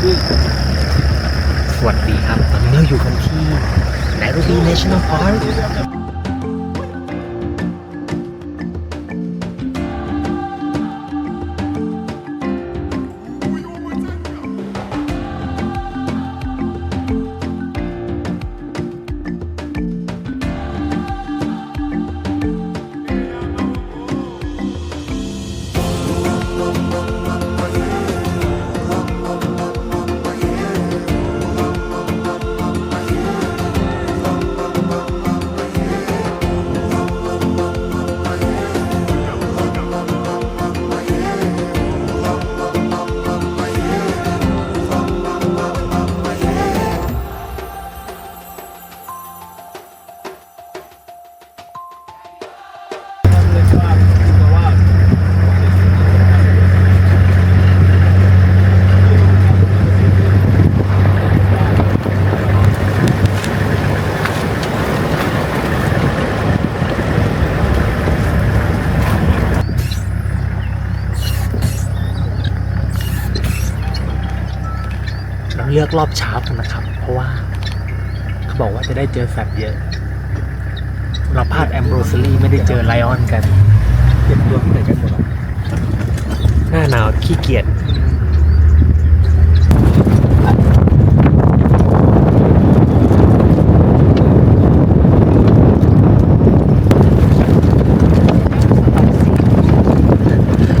สวัสดีครับ ตอนนี้เราอยู่กันที่ Nairobi National Park กรอบเช้ากันนะครับ เพราะว่าเขาบอกว่าจะได้เจอสัตว์เยอะ เราพลาดแอมโบรสลีไม่ได้เจอไลออนกันเก็บตัวที่ไหนกันหมดหน้าหนาวขี้เกียจ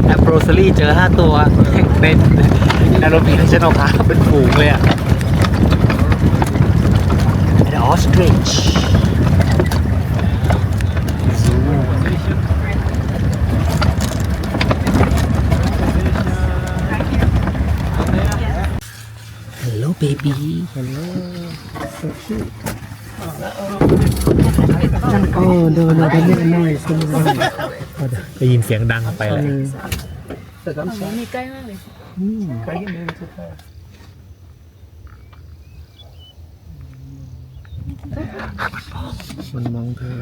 แอมโบรสลีเจอห้าตัวเป็น แอโรบีนชนอพาเป็นฝูงเลยอะเป็นออสตริช Hello baby โอ้เดินเราไปเล่นหน่อยสนุกได้ยินเสียงดังไปเลยแต่ก็ฝั่งนี้มีใกล้มากเลย ใครกันเดินสุดท้ายมันมองเธอ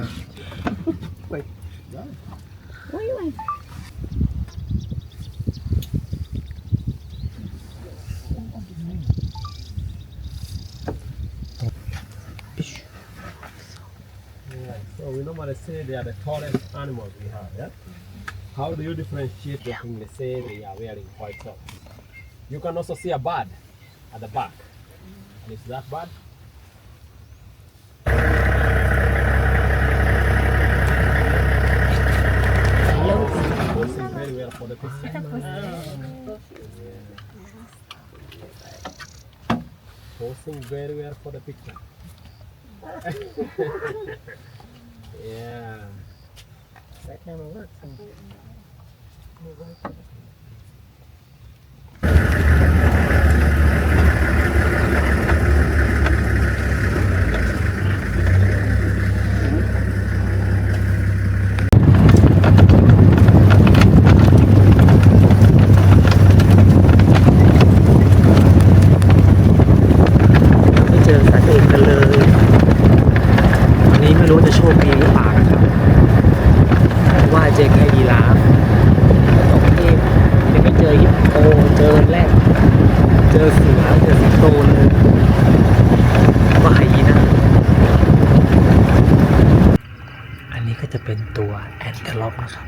So we normally say they are the tallest animals we have, yeah? How do you differentiate between, let's say, they are wearing white socks? You can also see a bird at the back. And is that bird? Posing very well for the picture. Posing very well for the picture. yeah. That camera works. Hãy อฮิปโปเจอแรดเจอเสือเจอสิงโตเลยก็ไฮยีน่าอันนี้ก็จะเป็นตัวแอนเทลอปนะครับ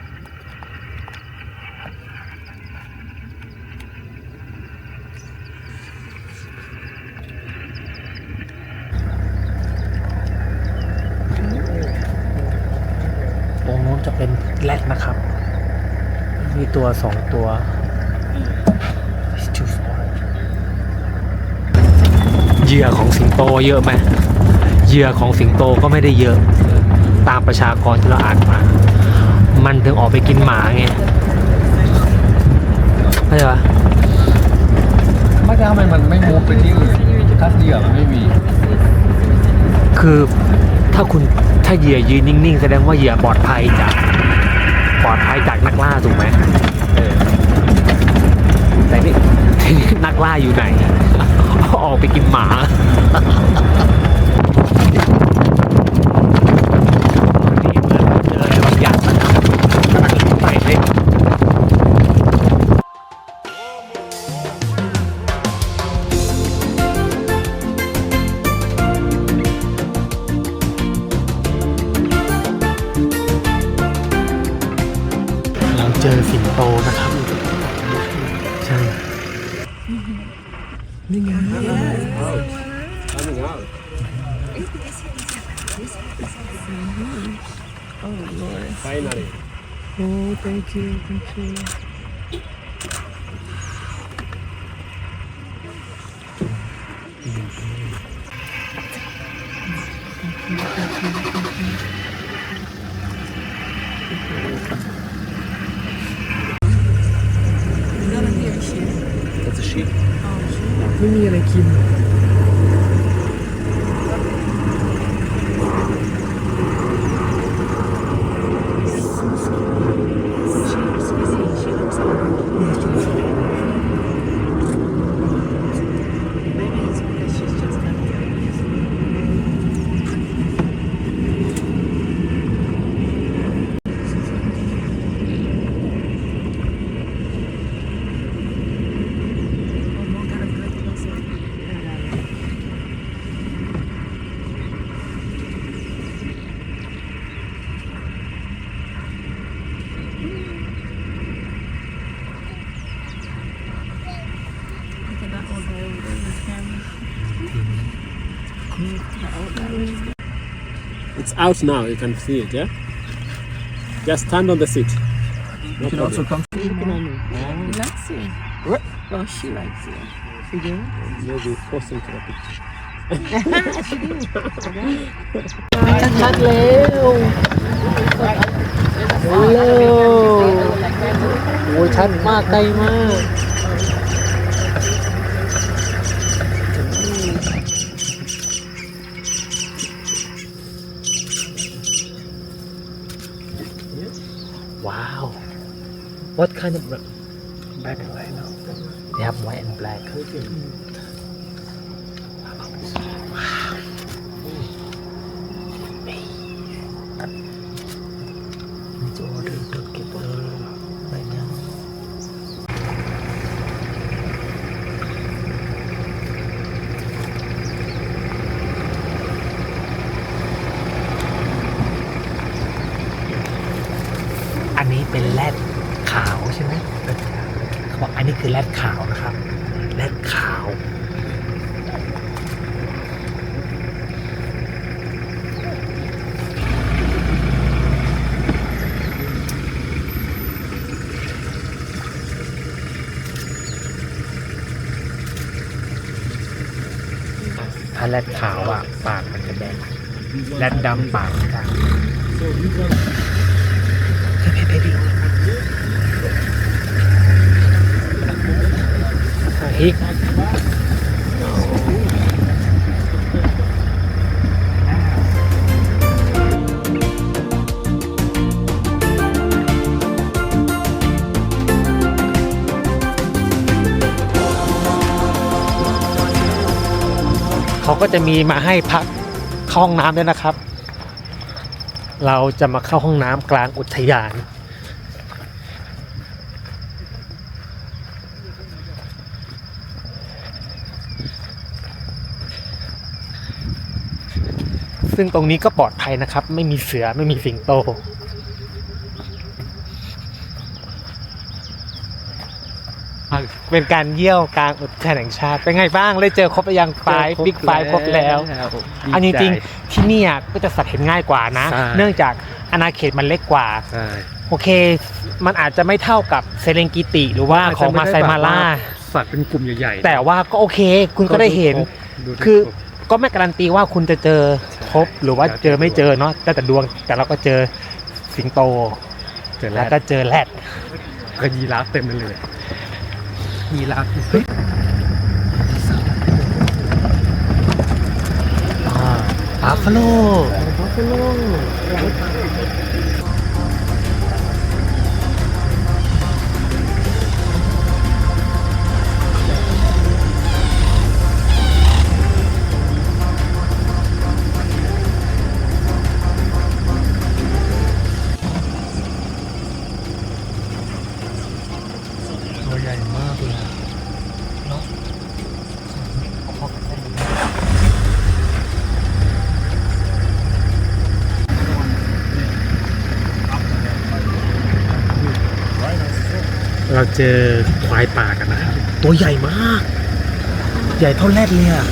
ตรงนู้นจะเป็นแรดนะครับ มีตัวสองตัว เหยื่อของสิงโตเยอะไหมเหยื่อของสิงโตก็ไม่ได้เยอะ ตามประชากรที่เราอ่านมา มันถึงออกไปกินหมาไงเข้าใจปะไม่ใช่ทำไมมันไม่มูฟไปที่อื่นถ้าเหยื่อมันไม่มี คือถ้าคุณถ้าเหยื่อยืนนิ่งๆ แสดงว่าเหยื่อปลอดภัยจาก ปลอดภัยจากนักล่าถูกไหมเออ นักล่าอยู่ไหน ออกไปกินหมา Mm-hmm. Oh Lord. Finally. Oh, thank you, thank you. It's out now. You can see it, yeah? Just stand on the seat. No You can also problem. come He likes you. What? Oh, she likes you. You do? Maybe posting to the picture. ชัดๆเร็วเร็วโอ้ยชัดมากไกลมาก ว้าว What kind of black and white? No. They have white and black. Need to order to get uh, right now. อันนี้เป็นแรดขาวใช่ไหมแรดขาวเขาบอกอันนี้คือแร ดขาวนะครับแรดขาว ถ้าแรดขาวอะ ปากมันจะแดงแรดดำปากมันจะเฮ้ยเฮ้ย เฮ้ยฮิกเขาก็จะมีมาให้พักเข้าห้องน้ำด้วยนะครับ เราจะมาเข้าห้องน้ำกลางอุทยาน ซึ่งตรงนี้ก็ปลอดภัยนะครับ ไม่มีเสือไม่มีสิงโต เป็นการเยี่ยวกลางอุทยานแห่งชาติ เป็นไงบ้างเลยเจอครบหรือยังไฟบิ๊กไฟครบแล้ว อันจริงๆที่เนี่ยก็จะสัตว์เห็นง่ายกว่านะใช่เนื่องจากอาณาเขตมันเล็กกว่าใช่โอเค มันอาจจะไม่เท่ากับเซเลงกิติ หรือว่าของมาไซมาล่าสัตว์เป็นกลุ่มใหญ่ๆแต่ว่าก็โอเค คุณก็ได้เห็นดูได้คือครบก็ไม่การันตีว่าคุณจะเจอ ครบหรือว่าเจอไม่เจอเนาะแต่แต่ดวงแต่เราก็เจอสิงโตเจอแล้แล้ววก็เจอแรดก็ยีราฟเต็มไปเลยยีราฟบัฟฟาโลบัฟฟาโล เราเจอควายป่ากันนะครับ ตัวใหญ่มาก ใหญ่เท่าแรดเลยอะ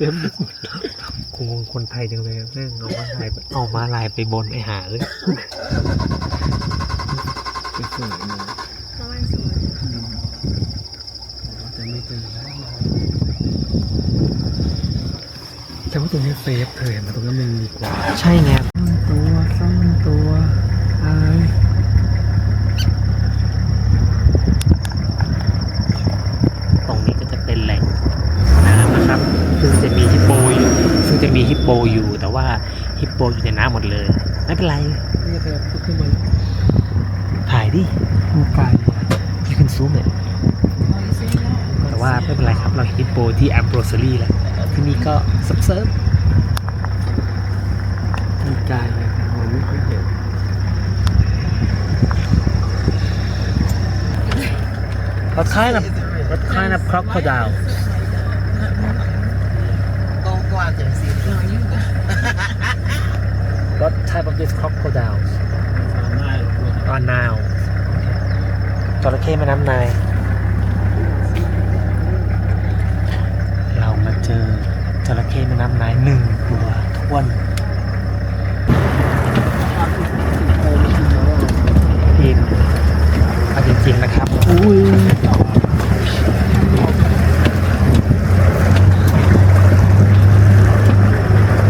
เต็มไปหมดคงงคนไทยจังเลยแม่งเอาม้าลายเอาม้าลายไปบนไอหาเลยไปสวยมาน้อยสวยแต่ไม่เจอแล้วแต่ว่าตรงนี้เซฟเธอเห็นไหมตรงนั้นมันมีกว่า ใช่ไงตัวซ่อนตัวอายตรงนี้ก็จะเป็นแหล่งน้ำนะครับ ซึ่งจะมีฮิปโปอยู่ ซึ่งจะมี ฮิปโปอยู่ แต่ว่าฮิปโปอยู่ในน้ำหมดเลย ไม่เป็นไรนี่เธอพูดขึ้นมาแล้วถ่ายดิดูไกล you can zoom it แต่ว่าไม่เป็นไรครับ เราเห็นฮิปโปที่แอมโบรสลีแล้วที่นี่ก็ซับเซิร์ฟดูไกลเลยนะมันไม่ค่อยเห็น What kind of What kind of crocodile con type of this crocodiles are now จระเข้แม่น้ำนาย เรามาเจอจระเข้แม่น้ำนายหนึ่งตัวท้วนอินเอาจริงๆนะครับอุ้ย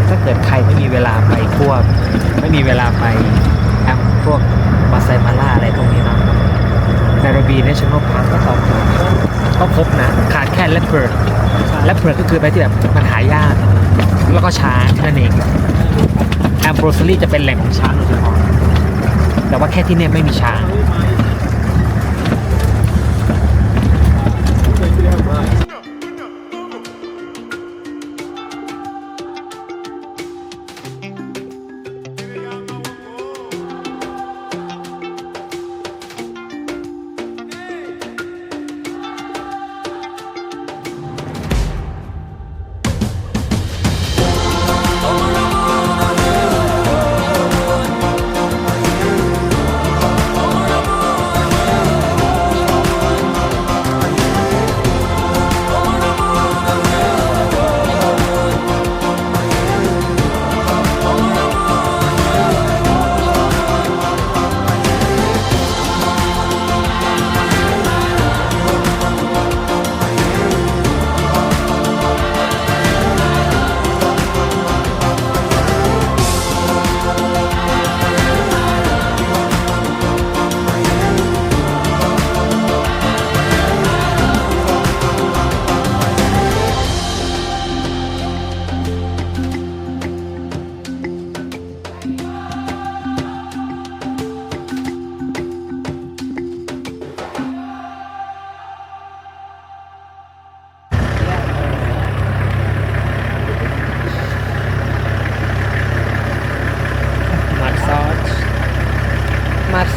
ถ้าเกิดใครไม่มีเวลาไปพวก ไม่มีเวลาไปแอมพวกมาไซมาล่าอะไรตรงนี้เนาะนารบีเนชั่นแนลพาร์คก็ต้องก็ครบนะ ขาดแค่เลปเปิร์ด และเผือกก็คือไปที่แบบมันหายาก แล้วก็ช้างนั่นเองแอมโบรสลีจะเป็นแหล่งของช้างโดยเฉพาะแต่ว่าแค่ที่เนี่ยไม่มีช้าง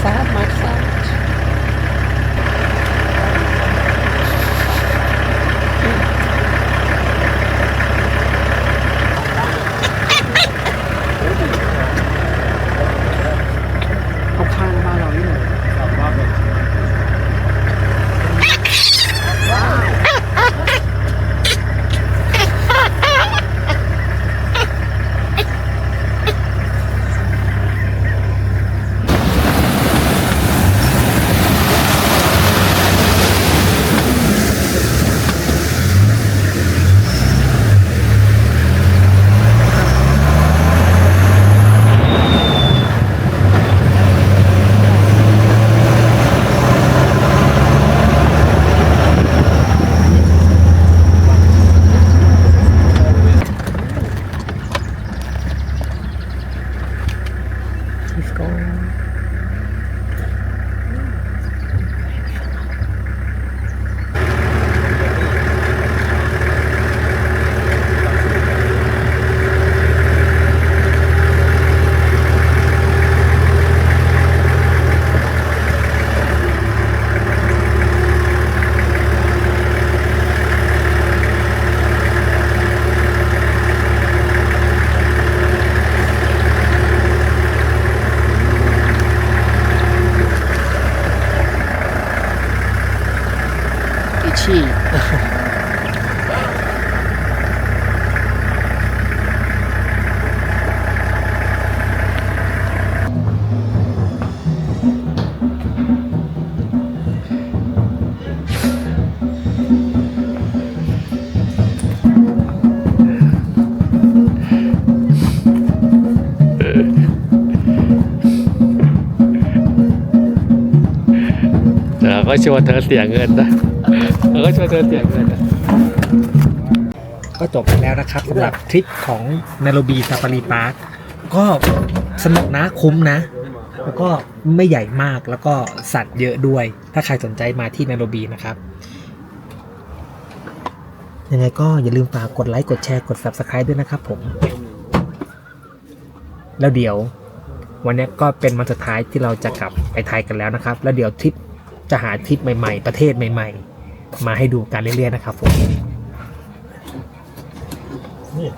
I have March ก็ชวนเธอเสียเงินนะเราก็ชวนเธอเสียเงินนะก็จบไปแล้วนะครับสำหรับทริปของนาโรบีซาฟารีพาร์คก็สนุกนะคุ้มนะ แล้วก็ไม่ใหญ่มากแล้วก็สัตว์เยอะด้วย ถ้าใครสนใจมาที่นาโรบีนะครับ ยังไงก็อย่าลืมฝากกดไลค์ กดแชร์ กด Subscribe ด้วยนะครับผม แล้วเดี๋ยว วันนี้ก็เป็นวันสุดท้ายที่เราจะกลับไปไทยกันแล้วนะครับ แล้วเดี๋ยวทริป จะหาทริปใหม่ๆ ประเทศใหม่ ๆ มาให้ดูกันเรื่อยๆนะครับผมนี่